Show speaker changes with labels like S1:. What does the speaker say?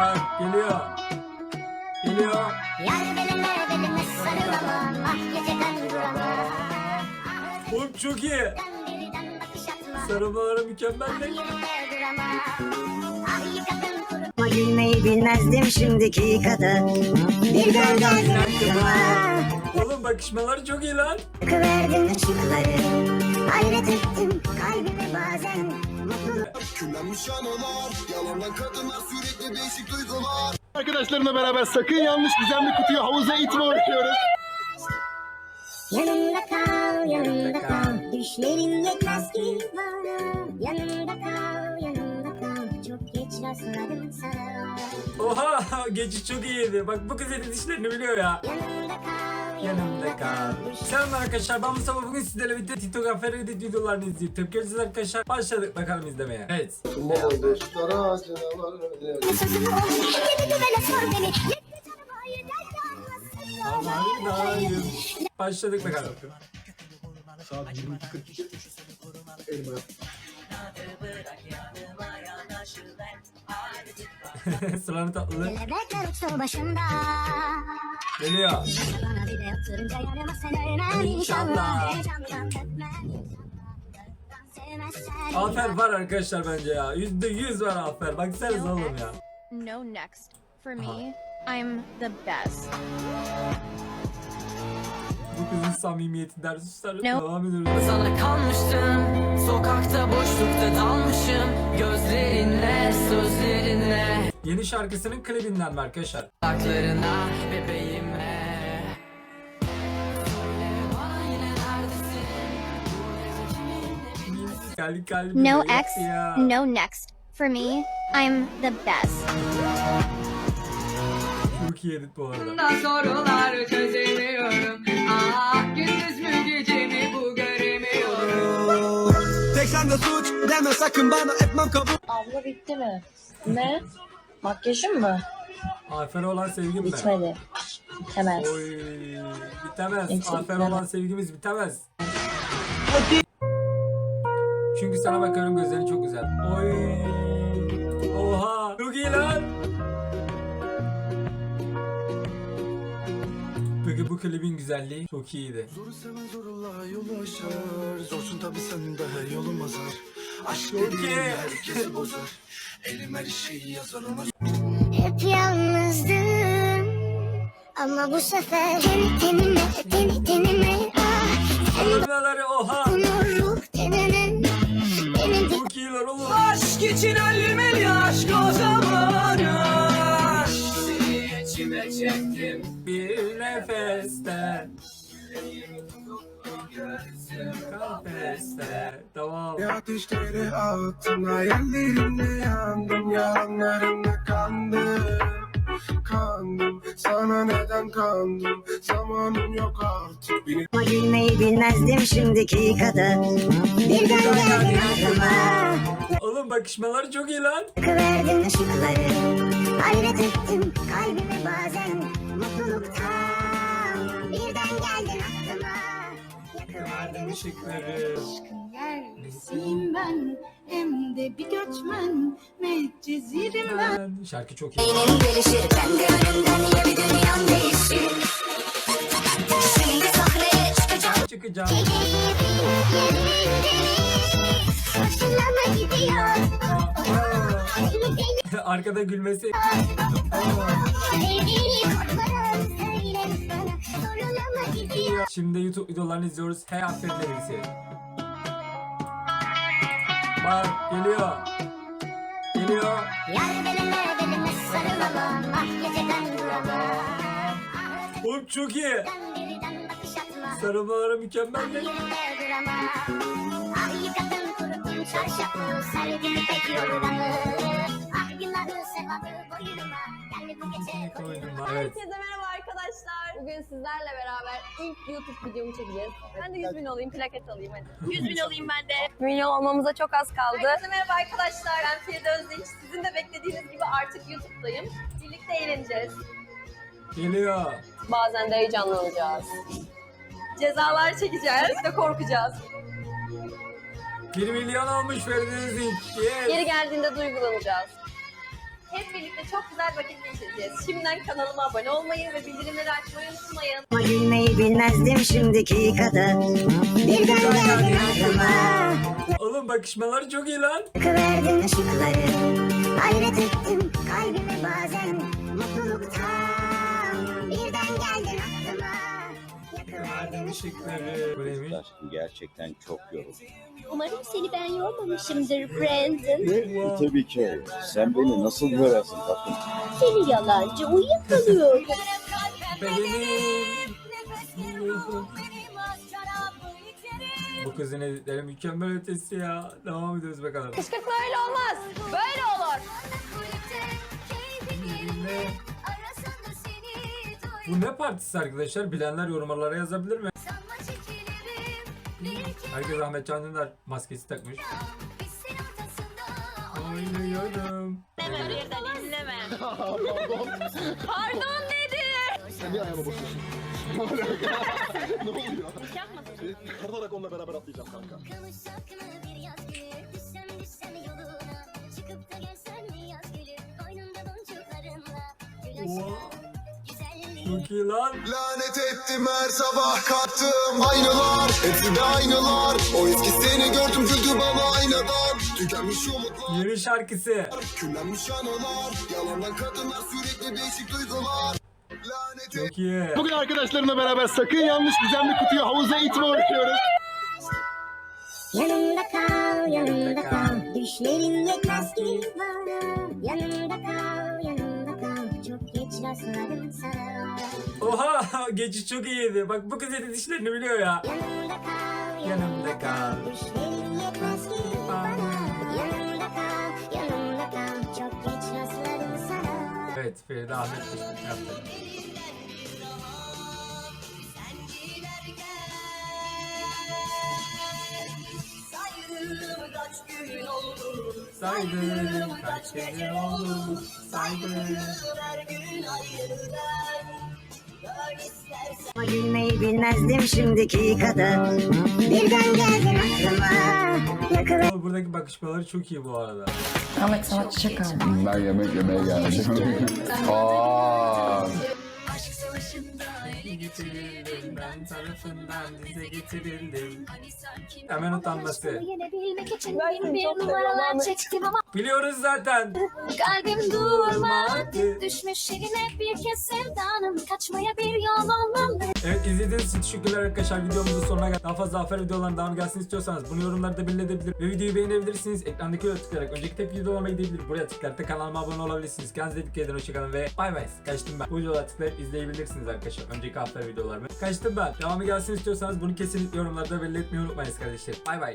S1: Bak geliyor. Geliyor.
S2: Yar belime belime sarılamam Ah geceden duramam
S1: Oğlum çok iyi. Sarılmaları mükemmel
S2: Ah
S1: de.
S2: yerinde duramam Ah
S3: Ama gülmeyi bilmezdim şimdiki kadar Birden geldin aklıma
S1: Oğlum bakışmaları çok iyi lan.
S3: Yakıverdim ışıkları Hayret ettim kalbimi bazen
S4: Küllenmiş anılar Yalandan kadınlar sürekli değişik duygular.
S5: Arkadaşlarımla beraber sakın yanlış gizemli kutuyu havuza itme oynuyoruz.
S3: Yanımda kal, yanımda kal. Düşlerin yetmez ki bana Yanımda kal, yanımda kal. Çok geç rastladım sana.
S1: Oha geçiş çok iyiydi. Bak bu kız dişlerini biliyor ya.
S3: Yanımda kal,
S1: Yanımda kal. Selam arkadaşlar ben Mustafa bugün sizlerle birlikte TikTok aferi edit videolarını izleyip tepki vereceğiz arkadaşlar. Başladık bakalım izlemeye. Evet.
S2: Anlasın
S1: Aman dayım. Başladık bakalım.
S4: Saat 22.42 Elma
S1: Sıranı tatlı.
S2: Kelebekler uçtu başımda
S1: Geliyor.
S2: Bana bir de oturunca yanıma sen ölmem
S1: İnşallah.
S2: İnşallah Heyecandan öpmem Sevmezsen
S1: Afer var arkadaşlar bence ya. Yüzde yüz var afer. Baksanıza oğlum ya.
S6: No next. For me, I'm the best.
S1: Bu kızın samimiyetinden susarım.
S6: No.
S1: Devam ediyoruz.
S7: Sana kalmıştım Sokakta boşlukta dalmışım Gözlerinle sözlerinle
S1: Yeni şarkısının klibinden mi arkadaşlar?
S7: Aklarına bebeğime
S1: Kalbi kalbi.
S6: No X,
S1: ya.
S6: no next. For me, I'm the best.
S1: Çok iyi edit bu arada.
S7: Da sorular çözemiyorum Ah gündüz mü gece mi bu göremiyorum
S4: Tek sende suç deme sakın bana etmem kabul
S8: Abla bitti mi? Ne? Makyajım mı?
S1: Afer olan sevgim mi?
S8: Bitmedi. Bitemez.
S1: Oy bitemez.
S8: Hepsi
S1: Afer
S8: bitemez.
S1: olan sevgimiz bitemez. Çünkü sana bakıyorum gözlerin çok güzel. Oy. Oha. Çok iyi lan. Peki bu klibin güzelliği çok iyiydi.
S4: Zoru seven zorla yolu aşar Zorsun tabi sen de yolum azar Aşk
S1: Çok
S4: dediğin
S1: iyi.
S4: herkesi bozar Elim her şeyi yazar ona
S2: Hep yalnızdım Ama bu sefer kendi tenime Kendi tenime Ah
S1: oha.
S2: onurluk denen Benim de
S1: Çok iyi lan oğlum.
S7: Aşk için ölmeli aşk o zaman çektim
S1: Bir nefeste. Kafeste. Tamam.
S4: Ateşleri attım hayallerimle yandım Yalanlarımla kandım Kandım sana neden kandım? Zamanım yok artık Beni
S3: Ama gülmeyi bilmezdim şimdiki kadar. Birden geldin aklıma.
S1: Oğlum bakışmaları çok iyi lan.
S3: Yakıverdim ışıkları. Hayret ettim kalbimi bazen Mutluluktan.
S2: Birden geldin aklıma.
S3: Yakıverdim
S1: Işıkları.
S9: Yerlisiyim ben hem de bir göçmen Medcezirim ben
S1: Şarkı çok iyi.
S2: Beynin gelişir kendi önünden yeni dünyam değişir Şimdi sahneye çıkacağım
S1: Çıkacağım. Arkada gülmesi. Şimdi YouTube videolarını izliyoruz. Hey aferin birisi. Bak geliyor. Geliyor.
S2: Yar belime belime sarılamam Ah geceden duramam
S1: Oğlum çok iyi. Sarılmaları mükemmel de.
S2: Yerinde duramam Ah yıkadım kuruttum çarşafı Serdim ipek yorganı Ah günahı sevabı boyuma
S10: Herkese merhaba arkadaşlar. Bugün sizlerle beraber ilk YouTube videomu çekeceğiz. Ben de 100 bin olayım, plaket alayım hadi. 100 bin olayım ben de. Milyon olmamıza çok az kaldı. Herkese merhaba arkadaşlar. Ben Feride Özdinç. Sizin de beklediğiniz gibi artık YouTube'dayım. Birlikte eğleneceğiz.
S1: Geliyor.
S10: Bazen de heyecanlanacağız. Cezalar çekeceğiz ve korkacağız.
S1: 1 milyon olmuş Feride Özink. Yes.
S10: Yeri geldiğinde duygulanacağız. Hep birlikte çok güzel vakit geçireceğiz. Şimdiden kanalıma abone olmayı ve bildirimleri açmayı unutmayın.
S3: Ama gülmeyi bilmezdim şimdiki kadar Birden geldin aklıma
S1: Oğlum bakışmaları çok iyi lan.
S3: Yakıverdin ışıkları Hayret ettim kalbime bazen
S1: Işıkları. Bu neymiş?
S11: Gerçekten çok yoruldum.
S2: Umarım seni ben yormamışımdır Brandon.
S11: E, tabii ki. Sen beni nasıl görersin tatlım?
S2: Seni yalancı uyuyakalıyor.
S1: Benim. Bu kızın editleri mükemmel ötesi ya. Devam ediyoruz bakalım.
S10: Kışkırtma öyle olmaz. Böyle olur.
S1: Bu ne partisi arkadaşlar? Bilenler yorumlara yazabilir mi? Herkes Ahmet Can Dündar maskesi takmış. Oynuyorum.
S10: Pardon nedir?
S5: Sen niye ayağıma basıyorsun? Ne alaka? ne oluyor? Kararak onunla beraber atlayacağım kanka.
S1: Çok iyi lan.
S4: Lanet ettim her sabah kalktım. Aynalar hepsi de aynalar. O eski seni gördüm güldü bana aynadan. Tükenmiş umutlar.
S1: Yeni şarkısı.
S4: Küllenmiş anılar. Yalandan kadınlar sürekli değişik duygular. Lanet
S1: Çok iyi.
S5: Bugün arkadaşlarımla beraber sakın yanlış gizemli kutuyu havuza itme oynuyoruz.
S3: Yanımda kal, yanımda kal. Düşlerin yetmez ki bana. Yanımda kal Sana
S1: Oha geçiş çok iyiydi. Bak bu kız edit işlerini biliyor ya.
S3: Yanımda kal,
S1: Yanımda kal.
S3: Düşlerin yetmez ki bana Yanımda kal, yanımda kal Çok geç rastladım sana
S1: Evet Feride Ahmet yaptı. Saydım kaç gün oldu saydım.
S3: Ama gülmeyi bilmezdim şimdiki kadar. Birden geldin aklıma. Yakıver
S1: Ama buradaki bakışmaları çok iyi bu arada.
S8: Ahmet sana çiçek.
S11: Ben yemek yemeye geldim. Aa.
S1: Getirildim ben tarafından dize getirildim. Hemen utanması.
S2: Yenebilmek için
S10: Ben
S2: bin bir numaralar çektim ama
S1: Biliyoruz zaten.
S2: Kalbim durmadı Düşmüş eline bir kez sevdanım Kaçmaya bir yol olmalı
S1: Evet izlediğiniz için teşekkürler arkadaşlar. Videomuzun sonuna kadar daha fazla afer videoların devamı gelsin istiyorsanız bunu yorumlarda belirtebilir ve videoyu beğenebilirsiniz. Ekrandaki yere tıklayarak önceki tek videolarıma gidebilir. Buraya tıklayarak da kanalıma abone olabilirsiniz. Kendinize dikkat edin. Hoşçakalın ve bay bay. Kaçtım ben. Bu videolara tıklayıp izleyebilirsiniz arkadaşlar. Önceki hafta videolarımı. Kaçtım ben. Devamı gelsin istiyorsanız bunu kesinlikle yorumlarda belirtmeyi unutmayınız kardeşler. Bay bay.